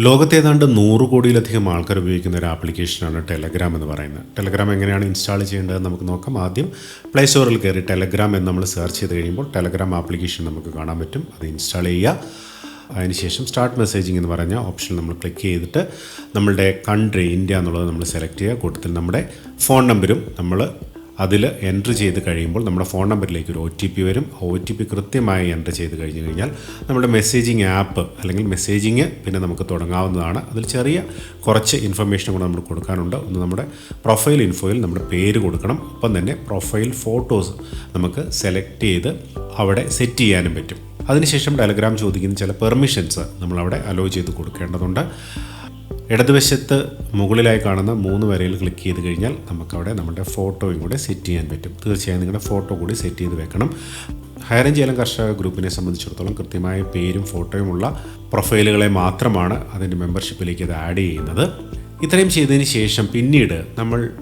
ലോകത്തെ ഏതാണ്ട് നൂറ് കോടിയിലധികം ആൾക്കാർ ഉപയോഗിക്കുന്ന ഒരു ആപ്ലിക്കേഷനാണ് ടെലഗ്രാം എന്ന് പറയുന്നത്. ടെലഗ്രാം എങ്ങനെയാണ് ഇൻസ്റ്റാൾ ചെയ്യേണ്ടത് നമുക്ക് നോക്കാം. ആദ്യം പ്ലേ സ്റ്റോറിൽ കയറി ടെലഗ്രാം എന്ന് നമ്മൾ സെർച്ച് ചെയ്ത് കഴിയുമ്പോൾ ടെലഗ്രാം ആപ്ലിക്കേഷൻ നമുക്ക് കാണാൻ പറ്റും. അത് ഇൻസ്റ്റാൾ ചെയ്യുക. അതിനുശേഷം സ്റ്റാർട്ട് മെസ്സേജിംഗ് എന്ന് പറഞ്ഞ ഓപ്ഷൻ നമ്മൾ ക്ലിക്ക് ചെയ്തിട്ട് നമ്മളുടെ കൺട്രി ഇന്ത്യ എന്നുള്ളത് നമ്മൾ സെലക്ട് ചെയ്യുക. കൂട്ടത്തിൽ നമ്മുടെ ഫോൺ നമ്പരും നമ്മൾ അതിൽ എൻട്രി ചെയ്ത് കഴിയുമ്പോൾ നമ്മുടെ ഫോൺ നമ്പറിലേക്ക് ഒരു ഒ ടി പി വരും. ഒ ടി പി കൃത്യമായി എൻട്രി ചെയ്ത് കഴിഞ്ഞ് കഴിഞ്ഞാൽ നമ്മുടെ മെസ്സേജിങ് ആപ്പ് അല്ലെങ്കിൽ മെസ്സേജിങ് പിന്നെ നമുക്ക് തുടങ്ങാവുന്നതാണ്. അതിൽ ചെറിയ കുറച്ച് ഇൻഫർമേഷൻ കൂടെ നമ്മൾ കൊടുക്കാനുണ്ട്. ഒന്ന് നമ്മുടെ പ്രൊഫൈൽ ഇൻഫോയിൽ നമ്മുടെ പേര് കൊടുക്കണം. ഒപ്പം തന്നെ പ്രൊഫൈൽ ഫോട്ടോസ് നമുക്ക് സെലക്ട് ചെയ്ത് അവിടെ സെറ്റ് ചെയ്യാനും പറ്റും. അതിനുശേഷം ടെലഗ്രാം ചോദിക്കുന്ന ചില പെർമിഷൻസ് നമ്മളവിടെ അലോ ചെയ്ത് കൊടുക്കേണ്ടതുണ്ട്. ഇടതുവശത്ത് മുകളിലായി കാണുന്ന മൂന്ന് വരയിൽ ക്ലിക്ക് ചെയ്ത് കഴിഞ്ഞാൽ നമുക്കവിടെ നമ്മുടെ ഫോട്ടോയും കൂടെ സെറ്റ് ചെയ്യാൻ പറ്റും. തീർച്ചയായും നിങ്ങളുടെ ഫോട്ടോ കൂടി സെറ്റ് ചെയ്ത് വെക്കണം. ഹൈറേഞ്ച് ചെയ്യലം കർഷക ഗ്രൂപ്പിനെ സംബന്ധിച്ചിടത്തോളം കൃത്യമായ പേരും ഫോട്ടോയുമുള്ള പ്രൊഫൈലുകളെ മാത്രമാണ് അതിന്റെ മെമ്പർഷിപ്പിലേക്ക് അത് ആഡ് ചെയ്യുന്നത്. ഇത്രയും ചെയ്തതിന് ശേഷം പിന്നീട് നമ്മൾ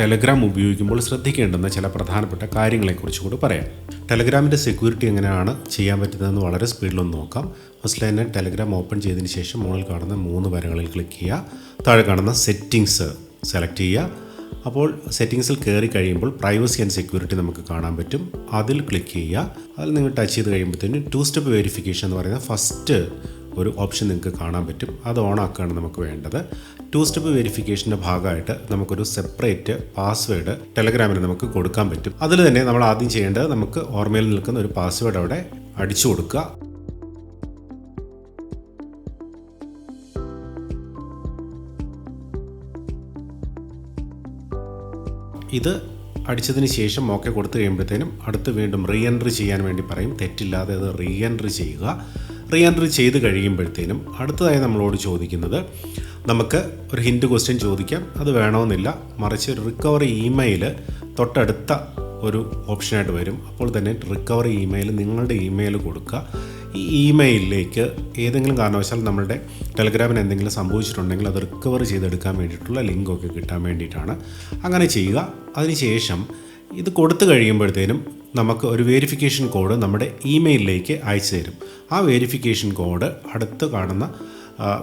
ടെലഗ്രാം ഉപയോഗിക്കുമ്പോൾ ശ്രദ്ധിക്കേണ്ടുന്ന ചില പ്രധാനപ്പെട്ട കാര്യങ്ങളെക്കുറിച്ച് കൂടി പറയാം. ടെലഗ്രാമിന്റെ സെക്യൂരിറ്റി എങ്ങനെയാണ് ചെയ്യാൻ പറ്റുന്നതെന്ന് വളരെ സ്പീഡിലൊന്ന് നോക്കാം. ഫസ്റ്റ് തന്നെ ടെലഗ്രാം ഓപ്പൺ ചെയ്തതിന് ശേഷം മുകളിൽ കാണുന്ന മൂന്ന് വരകളിൽ ക്ലിക്ക് ചെയ്യുക. താഴെ കാണുന്ന സെറ്റിങ്സ് സെലക്ട് ചെയ്യുക. അപ്പോൾ സെറ്റിങ്സിൽ കയറി കഴിയുമ്പോൾ പ്രൈവസി ആൻഡ് സെക്യൂരിറ്റി നമുക്ക് കാണാൻ പറ്റും. അതിൽ ക്ലിക്ക് ചെയ്യുക. അതിൽ നിങ്ങൾ ടച്ച് ചെയ്ത് കഴിയുമ്പോഴത്തേനും ടു സ്റ്റെപ്പ് വെരിഫിക്കേഷൻ എന്ന് പറയുന്ന ഫസ്റ്റ് ഒരു ഓപ്ഷൻ നിങ്ങൾക്ക് കാണാൻ പറ്റും. അത് ഓൺ ആക്കുകയാണ് നമുക്ക് വേണ്ടത്. ടു സ്റ്റെപ്പ് വെരിഫിക്കേഷന്റെ ഭാഗമായിട്ട് നമുക്കൊരു സെപ്പറേറ്റ് പാസ്വേഡ് ടെലഗ്രാമിന് നമുക്ക് കൊടുക്കാൻ പറ്റും. അതിൽ തന്നെ നമ്മൾ ആദ്യം ചെയ്യേണ്ടത് നമുക്ക് ഓർമ്മയിൽ നിൽക്കുന്ന ഒരു പാസ്വേഡ് അവിടെ അടിച്ചു കൊടുക്കുക. ഇത് അടിച്ചതിന് ശേഷം ഓക്കെ കൊടുത്തു കഴിയുമ്പോഴത്തേനും അടുത്ത് വീണ്ടും റീ എൻട്രി ചെയ്യാൻ വേണ്ടി പറയും. തെറ്റില്ലാതെ അത് റീ എൻട്രി ചെയ്യുക. റീ എൻട്രി ചെയ്ത് കഴിയുമ്പോഴത്തേനും അടുത്തതായി നമ്മളോട് ചോദിക്കുന്നത് നമുക്ക് ഒരു ഹിൻഡ് ക്വസ്റ്റ്യൻ ചോദിക്കാം. അത് വേണമെന്നില്ല. മറിച്ച് റിക്കവറി ഇമെയിൽ തൊട്ടടുത്ത ഒരു ഓപ്ഷനായിട്ട് വരും. അപ്പോൾ തന്നെ റിക്കവറി ഇമെയിൽ നിങ്ങളുടെ ഇമെയിൽ കൊടുക്കുക. ഈ ഇമെയിലിലേക്ക് ഏതെങ്കിലും കാരണവശാൽ നമ്മളുടെ ടെലഗ്രാമിന് എന്തെങ്കിലും സംഭവിച്ചിട്ടുണ്ടെങ്കിൽ അത് റിക്കവർ ചെയ്തെടുക്കാൻ വേണ്ടിയിട്ടുള്ള ലിങ്കൊക്കെ കിട്ടാൻ വേണ്ടിയിട്ടാണ്. അങ്ങനെ ചെയ്യുക. അതിനുശേഷം ഇത് കൊടുത്തു കഴിയുമ്പോഴത്തേനും നമുക്ക് ഒരു വേരിഫിക്കേഷൻ കോഡ് നമ്മുടെ ഇമെയിലിലേക്ക് അയച്ചു തരും ആ വേരിഫിക്കേഷൻ കോഡ് അടുത്ത് കാണുന്ന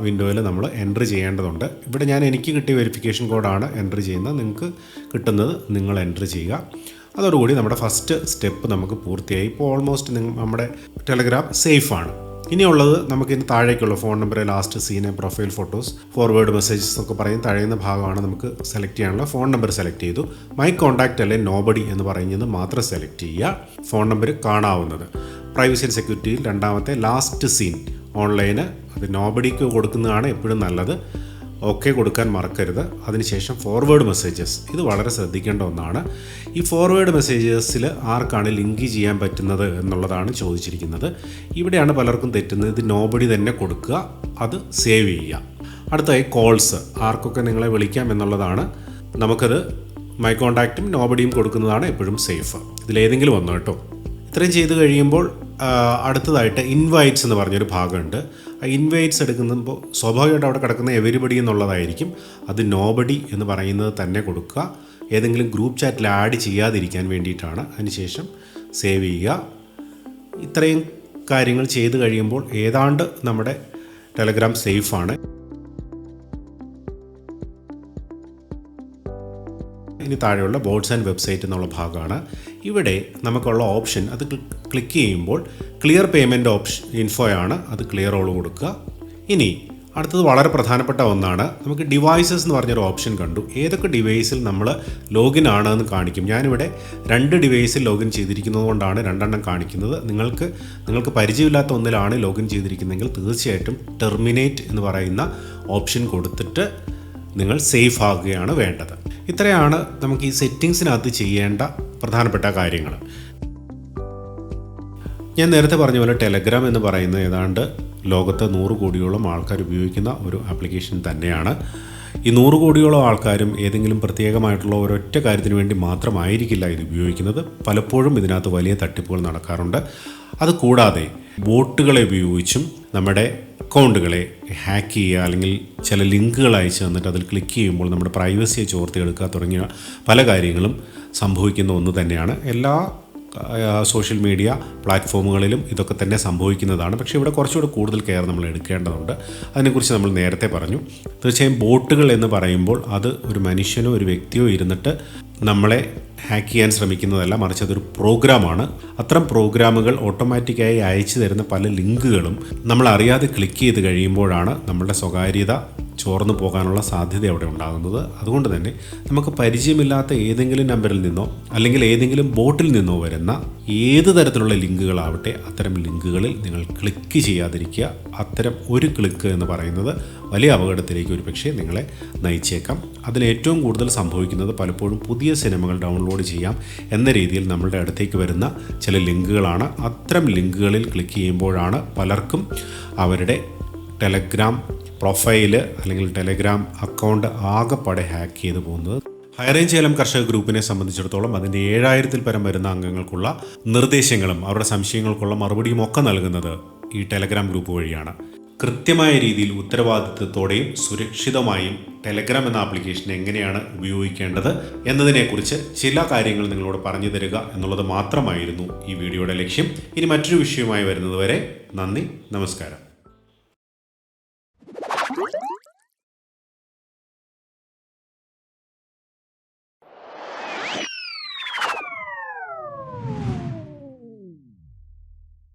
വിൻഡോയിൽ നമ്മൾ എൻട്രി ചെയ്യേണ്ടതുണ്ട്. ഇവിടെ ഞാൻ എനിക്ക് കിട്ടിയ വെരിഫിക്കേഷൻ കോഡാണ് എൻട്രി ചെയ്യുന്നത്. നിങ്ങൾക്ക് കിട്ടുന്നത് നിങ്ങൾ എൻട്രി ചെയ്യുക. അതോടുകൂടി നമ്മുടെ ഫസ്റ്റ് സ്റ്റെപ്പ് നമുക്ക് പൂർത്തിയായി. ഇപ്പോൾ ഓൾമോസ്റ്റ് നമ്മുടെ ടെലഗ്രാം സേഫാണ് ഇനിയുള്ളത് നമുക്ക് ഇനി താഴേക്കുള്ള phone number last seen profile photos forward messages ഒക്കെ പറയും. താഴെയുന്ന ഭാഗമാണ് നമുക്ക് സെലക്ട് ചെയ്യാനുള്ള. ഫോൺ നമ്പർ സെലക്ട് ചെയ്തു. മൈ കോൺടാക്റ്റ് അല്ലെ നോബഡി എന്ന് പറയുന്നത് മാത്രം സെലക്ട് ചെയ്യുക. ഫോൺ നമ്പർ കാണാവുന്നത്. പ്രൈവസി ആൻഡ് സെക്യൂരിറ്റിയിൽ രണ്ടാമത്തെ ലാസ്റ്റ് സീൻ ഓൺലൈന് അത് നോബഡിക്ക് കൊടുക്കുന്നതാണ് എപ്പോഴും നല്ലത്. ഓക്കെ കൊടുക്കാൻ മറക്കരുത്. അതിനുശേഷം ഫോർവേഡ് മെസ്സേജസ് ഇത് വളരെ ശ്രദ്ധിക്കേണ്ട ഒന്നാണ്. ഈ ഫോർവേഡ് മെസ്സേജസിൽ ആർക്കാണ് ലിങ്ക് ചെയ്യാൻ പറ്റുന്നത് എന്നുള്ളതാണ് ചോദിച്ചിരിക്കുന്നത്. ഇവിടെയാണ് പലർക്കും തെറ്റുന്നത്. ഇത് നോബഡി തന്നെ കൊടുക്കുക. അത് സേവ് ചെയ്യുക. അടുത്തായി കോൾസ് ആർക്കൊക്കെ നിങ്ങളെ വിളിക്കാം എന്നുള്ളതാണ്. നമുക്കത് മൈ കോണ്ടാക്റ്റും നോബഡിയും കൊടുക്കുന്നതാണ് എപ്പോഴും സേഫ് ഇതിലേതെങ്കിലും ഒന്നോ കേട്ടോ. ഇത്രയും ചെയ്ത് കഴിയുമ്പോൾ അടുത്തതായിട്ട് ഇൻവൈറ്റ്സ് എന്ന് പറഞ്ഞൊരു ഭാഗമുണ്ട്. ആ ഇൻവൈറ്റ്സ് എടുക്കുമ്പോൾ സ്വാഭാവികമായിട്ട് അവിടെ കിടക്കുന്ന എവരിബഡി എന്നുള്ളതായിരിക്കും. അത് നോബഡി എന്ന് പറയുന്നത് തന്നെ കൊടുക്കുക. ഏതെങ്കിലും ഗ്രൂപ്പ് ചാറ്റിൽ ആഡ് ചെയ്യാതിരിക്കാൻ വേണ്ടിയിട്ടാണ് അതിനുശേഷം സേവ് ചെയ്യുക. ഇത്രയും കാര്യങ്ങൾ ചെയ്ത് കഴിയുമ്പോൾ ഏതാണ്ട് നമ്മുടെ ടെലഗ്രാം സേഫാണ് ഇനി താഴെയുള്ള ബോർഡ്സ് ആൻഡ് വെബ്സൈറ്റ് എന്നുള്ള ഭാഗമാണ്. ഇവിടെ നമുക്കുള്ള ഓപ്ഷൻ അത് ക്ലിക്ക് ചെയ്യുമ്പോൾ ക്ലിയർ പേയ്മെന്റ് ഓപ്ഷൻ ഇൻഫോയാണ് അത് ക്ലിയർ ഓൾ കൊടുക്കുക. ഇനി അടുത്തത് വളരെ പ്രധാനപ്പെട്ട ഒന്നാണ് നമുക്ക് ഡിവൈസസ് എന്ന് പറഞ്ഞൊരു ഓപ്ഷൻ കണ്ടു. ഏതൊക്കെ ഡിവൈസിൽ നമ്മൾ ലോഗിൻ ആണ് എന്ന് കാണിക്കും. ഞാനിവിടെ രണ്ട് ഡിവൈസിൽ ലോഗിൻ ചെയ്തിരിക്കുന്നത് കൊണ്ടാണ് രണ്ടെണ്ണം കാണിക്കുന്നത്. നിങ്ങൾക്ക് നിങ്ങൾക്ക് പരിചയമില്ലാത്ത ഒന്നിലാണ് ലോഗിൻ ചെയ്തിരിക്കുന്നതെങ്കിൽ തീർച്ചയായിട്ടും ടെർമിനേറ്റ് എന്ന് പറയുന്ന ഓപ്ഷൻ കൊടുത്തിട്ട് നിങ്ങൾ സേഫ് ആകുകയാണ് വേണ്ടത്. ഇത്രയാണ് നമുക്ക് ഈ സെറ്റിങ്സിനകത്ത് ചെയ്യേണ്ട പ്രധാനപ്പെട്ട കാര്യങ്ങൾ. ഞാൻ നേരത്തെ പറഞ്ഞ പോലെ ടെലഗ്രാം എന്ന് പറയുന്ന ഏതാണ്ട് ലോകത്ത് നൂറ് കോടിയോളം ആൾക്കാർ ഉപയോഗിക്കുന്ന ഒരു ആപ്ലിക്കേഷൻ തന്നെയാണ്. ഈ നൂറ് കോടിയോളം ആൾക്കാരും ഏതെങ്കിലും പ്രത്യേകമായിട്ടുള്ള ഒരൊറ്റ കാര്യത്തിന് വേണ്ടി മാത്രമായിരിക്കില്ല ഇത് ഉപയോഗിക്കുന്നത്. പലപ്പോഴും ഇതിനകത്ത് വലിയ തട്ടിപ്പുകൾ നടക്കാറുണ്ട്. അതുകൂടാതെ ബോട്ടുകളെ ഉപയോഗിച്ചും നമ്മുടെ അക്കൗണ്ടുകളെ ഹാക്ക് ചെയ്യുക അല്ലെങ്കിൽ ചില ലിങ്കുകൾ അയച്ച് തന്നിട്ട് അതിൽ ക്ലിക്ക് ചെയ്യുമ്പോൾ നമ്മുടെ പ്രൈവസിയെ ചോർത്തിയെടുക്കുക തുടങ്ങിയ പല കാര്യങ്ങളും സംഭവിക്കുന്ന ഒന്ന് തന്നെയാണ്. എല്ലാ സോഷ്യൽ മീഡിയ പ്ലാറ്റ്ഫോമുകളിലും ഇതൊക്കെ തന്നെ സംഭവിക്കുന്നതാണ്. പക്ഷേ ഇവിടെ കുറച്ചുകൂടെ കൂടുതൽ കെയർ നമ്മൾ എടുക്കേണ്ടതുണ്ട്. അതിനെക്കുറിച്ച് നമ്മൾ നേരത്തെ പറഞ്ഞു. തീർച്ചയായും ബോട്ടുകൾ എന്ന് പറയുമ്പോൾ അത് ഒരു മനുഷ്യനോ ഒരു വ്യക്തിയോ ഇരുന്നിട്ട് നമ്മളെ ഹാക്ക് ചെയ്യാൻ ശ്രമിക്കുന്നതല്ല മറിച്ച് അതൊരു പ്രോഗ്രാമാണ്. അത്തരം പ്രോഗ്രാമുകൾ ഓട്ടോമാറ്റിക്കായി അയച്ചു തരുന്ന പല ലിങ്കുകളും നമ്മൾ അറിയാതെ ക്ലിക്ക് ചെയ്ത് കഴിയുമ്പോഴാണ് നമ്മളുടെ സ്വകാര്യത ചോർന്നു പോകാനുള്ള സാധ്യത അവിടെ ഉണ്ടാകുന്നത്. അതുകൊണ്ട് തന്നെ നമുക്ക് പരിചയമില്ലാത്ത ഏതെങ്കിലും നമ്പറിൽ നിന്നോ അല്ലെങ്കിൽ ഏതെങ്കിലും ബോട്ടിൽ നിന്നോ വരുന്ന ഏത് തരത്തിലുള്ള ലിങ്കുകളാവട്ടെ അത്തരം ലിങ്കുകളിൽ നിങ്ങൾ ക്ലിക്ക് ചെയ്യാതിരിക്കുക. അത്തരം ഒരു ക്ലിക്ക് എന്ന് പറയുന്നത് വലിയ അപകടത്തിലേക്ക് ഒരു പക്ഷേ നിങ്ങളെ നയിച്ചേക്കാം. അതിൽ ഏറ്റവും കൂടുതൽ സംഭവിക്കുന്നത് പലപ്പോഴും പുതിയ സിനിമകൾ ഡൗൺലോഡ് ചെയ്യാം എന്ന രീതിയിൽ നമ്മളുടെ അടുത്തേക്ക് വരുന്ന ചില ലിങ്കുകളാണ്. അത്തരം ലിങ്കുകളിൽ ക്ലിക്ക് ചെയ്യുമ്പോഴാണ് പലർക്കും അവരുടെ ടെലഗ്രാം പ്രൊഫൈൽ അല്ലെങ്കിൽ ടെലഗ്രാം അക്കൗണ്ട് ആകെപ്പാടെ ഹാക്ക് ചെയ്തു പോകുന്നത്. ഹൈറേഞ്ച് ഏലം കർഷക ഗ്രൂപ്പിനെ സംബന്ധിച്ചിടത്തോളം അതിന്റെ ഏഴായിരത്തിൽ പരം വരുന്ന അംഗങ്ങൾക്കുള്ള നിർദ്ദേശങ്ങളും അവരുടെ സംശയങ്ങൾക്കുള്ള മറുപടിയും ഒക്കെ നൽകുന്നത് ഈ ടെലഗ്രാം ഗ്രൂപ്പ് വഴിയാണ്. കൃത്യമായ രീതിയിൽ ഉത്തരവാദിത്വത്തോടെയും സുരക്ഷിതമായും ടെലഗ്രാം എന്ന ആപ്ലിക്കേഷൻ എങ്ങനെയാണ് ഉപയോഗിക്കേണ്ടത് എന്നതിനെക്കുറിച്ച് ചില കാര്യങ്ങൾ നിങ്ങളോട് പറഞ്ഞു തരിക എന്നുള്ളത് മാത്രമായിരുന്നു ഈ വീഡിയോയുടെ ലക്ഷ്യം. ഇനി മറ്റൊരു വിഷയമായി വരുന്നതുവരെ നന്ദി നമസ്കാരം. Huh?